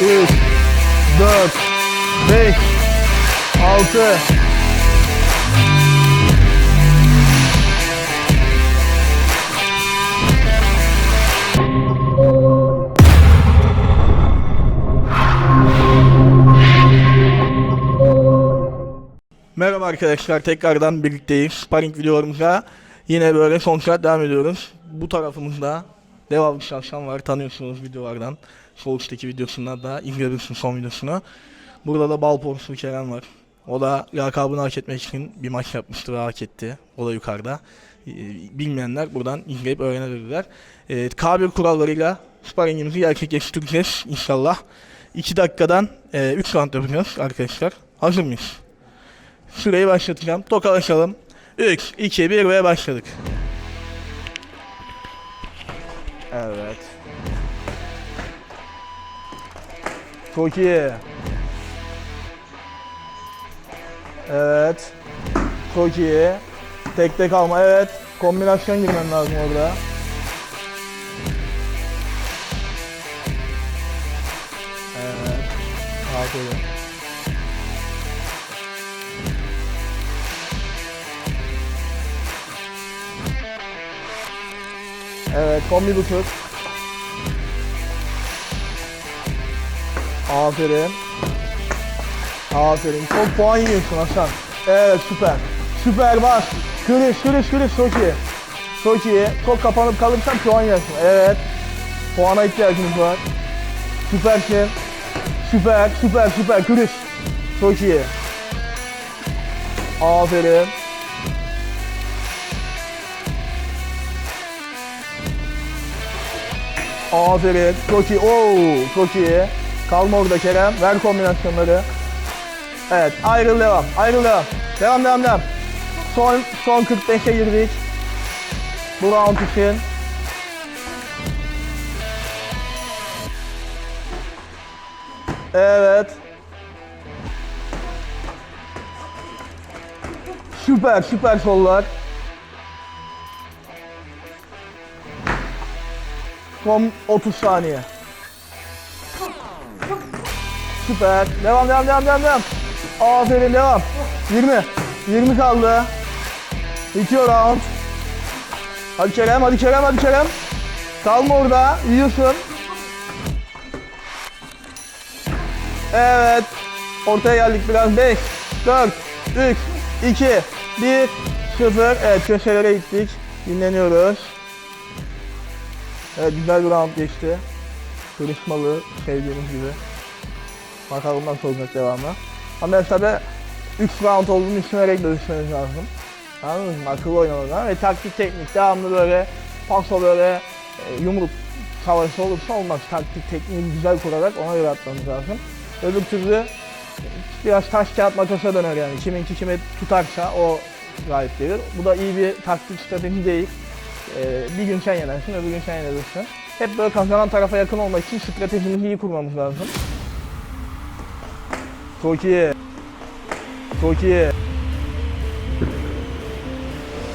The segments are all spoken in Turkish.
3, 4, 5, 6, Merhaba arkadaşlar tekrardan birlikteyiz. Sparring videolarımıza yine böyle son saat devam ediyoruz. Bu tarafımızda devamlı çalışan var tanıyorsunuz videolardan. Soğuş'taki videosundan da izleyebilirsiniz son videosunu. Burada da bal porsu Kerem var. O da lakabını hak etmek için bir maç yapmıştı ve hak etti. O da yukarıda. Ee, Bilmeyenler buradan izleyip öğrenebilirler. Ee, K1 kurallarıyla sparringimizi gerçekleştireceğiz inşallah. 2 dakikadan 3 round yapacağız arkadaşlar. Hazır mıyız? Süreyi başlatacağım. Tokalaşalım. 3, 2, 1 ve başladık. Evet. Çok iyi. Evet. Çok iyi. Tek tek alma. Evet. Kombinasyon girmen lazım orada. Evet. Aferin. Evet, kombi buçuk. Aferin. Aferin. Çok puan yiyorsun Hasan. Evet, süper. Süper bas. Kırış, kırış, kırış. Çok iyi. Çok iyi. Çok kapanıp kalırsan puan yersin. Evet. Puana ihtiyacımız var. Süpersin. Süper, süper, süper. Kırış. Çok iyi. Aferin. Aferin. Çok iyi. Oo, çok iyi. Kalma orada Kerem. Ver kombinasyonları. Evet. Ayrıl devam. Ayrıl devam. Devam devam devam. Son son 45'e girdik. Bu round için. Evet. Süper süper sollar. Son 30 saniye. Süper. Devam devam devam devam devam. Aferin devam. 20. 20 kaldı. Bitiyor round. Hadi Kerem, hadi Kerem, hadi Kerem. Kalma orada. Yiyorsun. Evet. Ortaya geldik biraz. 5, 4, 3, 2, 1, 0. Evet köşelere gittik. Dinleniyoruz. Evet güzel bir round geçti. Kırışmalı sevdiğimiz gibi. Bakalım nasıl olacak devamı. Ama tabi 3 round olduğunu düşünerek de düşünmeniz lazım. Anladınız mı? Akıllı oynamadan ve taktik teknik devamlı böyle paso böyle e, yumruk savaşı olursa olmaz. Taktik tekniği güzel kurarak ona göre atmamız lazım. Öbür türlü biraz taş kağıt makasa döner yani. Kiminki kime tutarsa o galip gelir. Bu da iyi bir taktik strateji değil. Ee, bir gün sen yenersin, öbür gün sen yenilirsin. Hep böyle kazanan tarafa yakın olmak için stratejimizi iyi kurmamız lazım. Çok iyi. Çok iyi.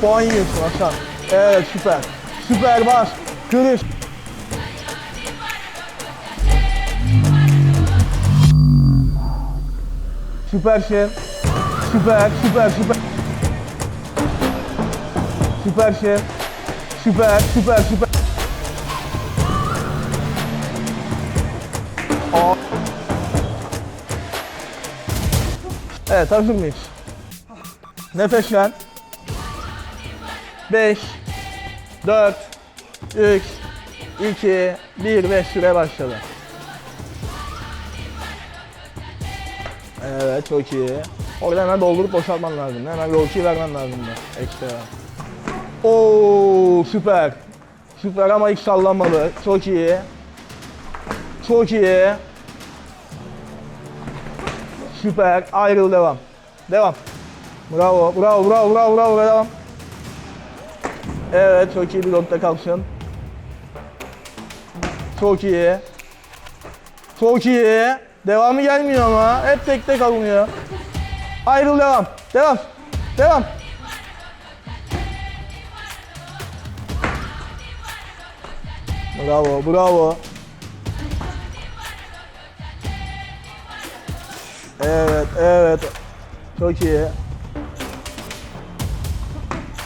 Puan yiyorsun Hasan. Evet süper. Süper bas. Kırış. Süpersin. Süper, süper, süper. Süpersin. Süper, süper, süper. Evet, hazır mıyız? Nefeslen. 5, 4, 3, 2, 1 ve süre başladı. Evet, çok iyi. Orada hemen doldurup boşaltman lazım. Hemen low vermen lazım da. Ekstra. Oo süper. Süper ama hiç sallanmadı. Çok iyi. Çok iyi. Süper. Ayrıl devam. Devam. Bravo, bravo, bravo, bravo, bravo, devam. Evet, çok iyi bir nokta kalsın. Çok iyi. Çok iyi. Devamı gelmiyor ama. Hep tek tek alınıyor. Ayrıl devam. Devam. Devam. Bravo, bravo. Evet, evet. Çok iyi.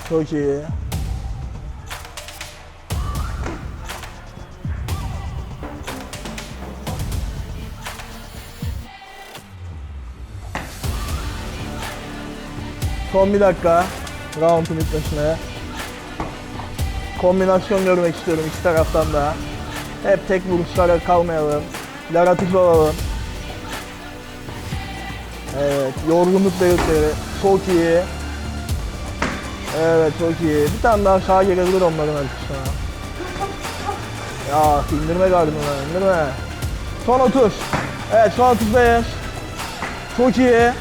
Çok iyi. Son bir dakika. Round'un bitmesine. Kombinasyon görmek istiyorum iki taraftan da. Hep tek vuruşlara kalmayalım. Yaratıcı olalım. Evet, yorgunluk belirtileri çok iyi. Evet, çok iyi. Bir tane daha sağa gelebilir onların arkasına. Ya indirme gardını, indirme. Son 30. Evet, son 35. Çok iyi.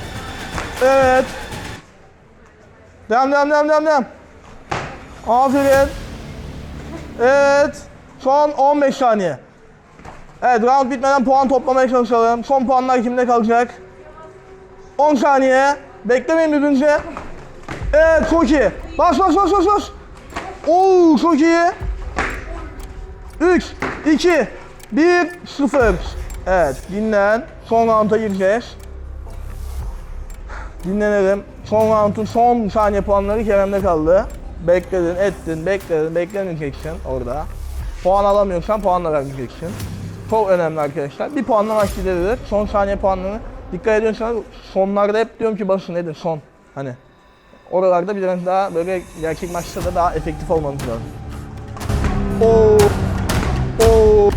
Evet. Devam, devam, devam, devam, devam. Aferin. Evet. Son 15 saniye. Evet, round bitmeden puan toplamaya çalışalım. Son puanlar kimde kalacak? 10 saniye. Beklemeyin birbirinizi. Evet çok iyi. Bas bas bas bas bas. Oo çok iyi. 3, 2, 1, 0. Evet dinlen. Son rounda gireceğiz. Dinlenelim. Son roundun son saniye puanları Kerem'de kaldı. Bekledin, ettin, bekledin, beklemeyeceksin orada. Puan alamıyorsan puanla vermeyeceksin. Çok önemli arkadaşlar. Bir puanla maç giderilir. Son saniye puanlarını dikkat ediyorsanız sonlarda hep diyorum ki basın nedir son. Hani oralarda biraz daha böyle gerçek maçta da daha efektif olmanız lazım. Oo. Oo.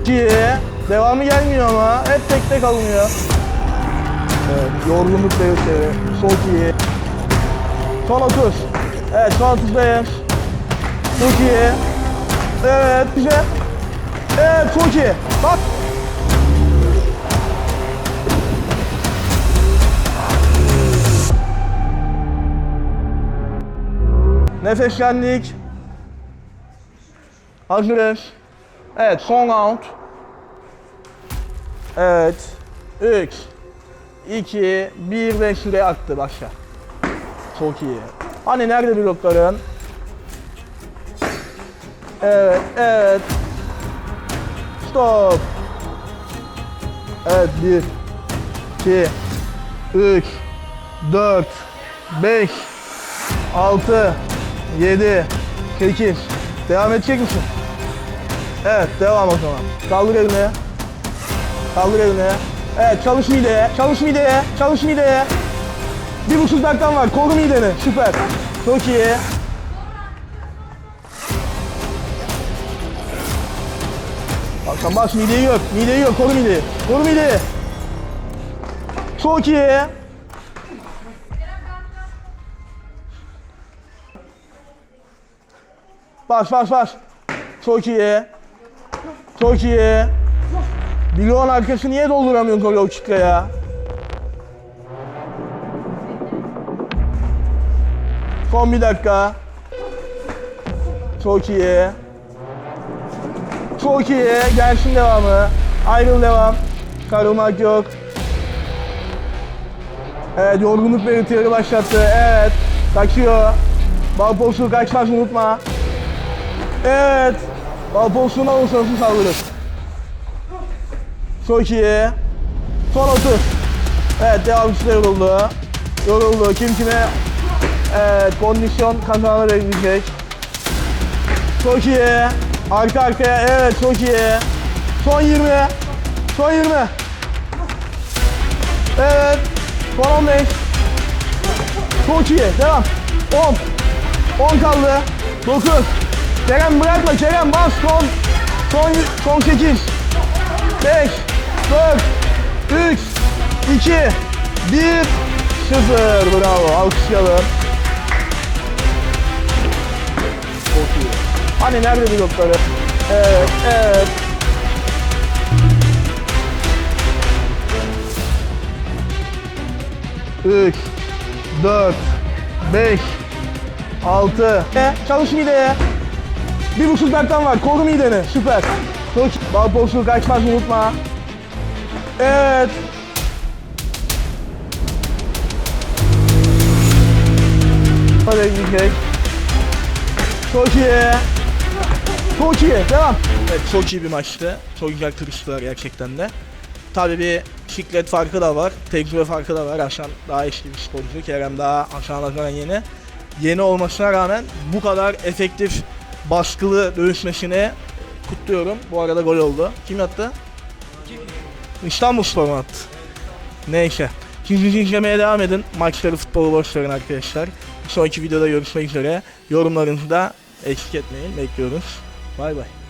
İki. Devamı gelmiyor ama hep tek tek alınıyor. Evet, yorgunluk belirtileri. Çok iyi. Son 30. Evet, son 35. Çok iyi. Evet, güzel. Evet, çok iyi. Bak. Nefeslendik. Hazırız. Evet, son round. Evet. 3, 2, 1 ve süre aktı başla. Çok iyi. Hani nerede blokların? Evet, evet. Stop. Evet, 1, 2, 3, 4, 5, 6, 7, 8. Devam edecek misin? Evet, devam o zaman. Kaldır elini. Kaldır elini. Evet, çalış mideye, çalış mideye, çalış mideye. Bir buçuk dakikan var. Koru mideni. Süper. Çok iyi. Sen bas mideyi yok. Mideyi yok. Koru mideyi. Koru mideyi. Çok iyi. Bas bas bas. Çok iyi. Çok iyi. Bloğun arkası niye dolduramıyorsun Kolo Çıkra ya? Son bir dakika. Çok iyi. Çok iyi. Gelsin devamı. Ayrıl devam. Karılmak yok. Evet yorgunluk belirtileri başlattı. Evet. Kaçıyor. Bal pozisyonu kaçmaz unutma. Evet. Bal pozisyonu olursa nasıl saldırır. Çok iyi. Son 30. Evet devamcısı da yoruldu. Yoruldu. Kim kime Evet, kondisyon kazanı verilecek. Çok iyi. Arka arkaya, evet çok iyi. Son 20. Son 20. Evet. Son 15. Çok iyi. Devam. 10. 10 kaldı. 9. Kerem bırakma Kerem bas. Son. Son, son 8. 5. 4. 3. 2. 1. 0. Bravo. Alkışlayalım. Çok iyi. Hani nerede blokları? Evet, evet. Üç, dört, beş, altı. E, çalış mideye. Bir buçuk dakikan var. Koru mideni. Süper. İyi. Bal pozisyonu kaçmaz unutma. Evet. Hadi gidecek. Çok iyi. Çok iyi. Devam. Evet çok iyi bir maçtı. Çok güzel kırıştılar gerçekten de. Tabii bir siklet farkı da var. Tecrübe farkı da var. Haşan daha eski bir sporcu. Kerem daha nazaran yeni. Yeni olmasına rağmen bu kadar efektif baskılı dövüşmesini kutluyorum. Bu arada gol oldu. Kim attı? İstanbul Spor mu attı? Neyse. Siz izlemeye devam edin. Maçları futbolu boş verin arkadaşlar. Bir sonraki videoda görüşmek üzere. Yorumlarınızı da eksik etmeyin. Bekliyoruz. Bay bay.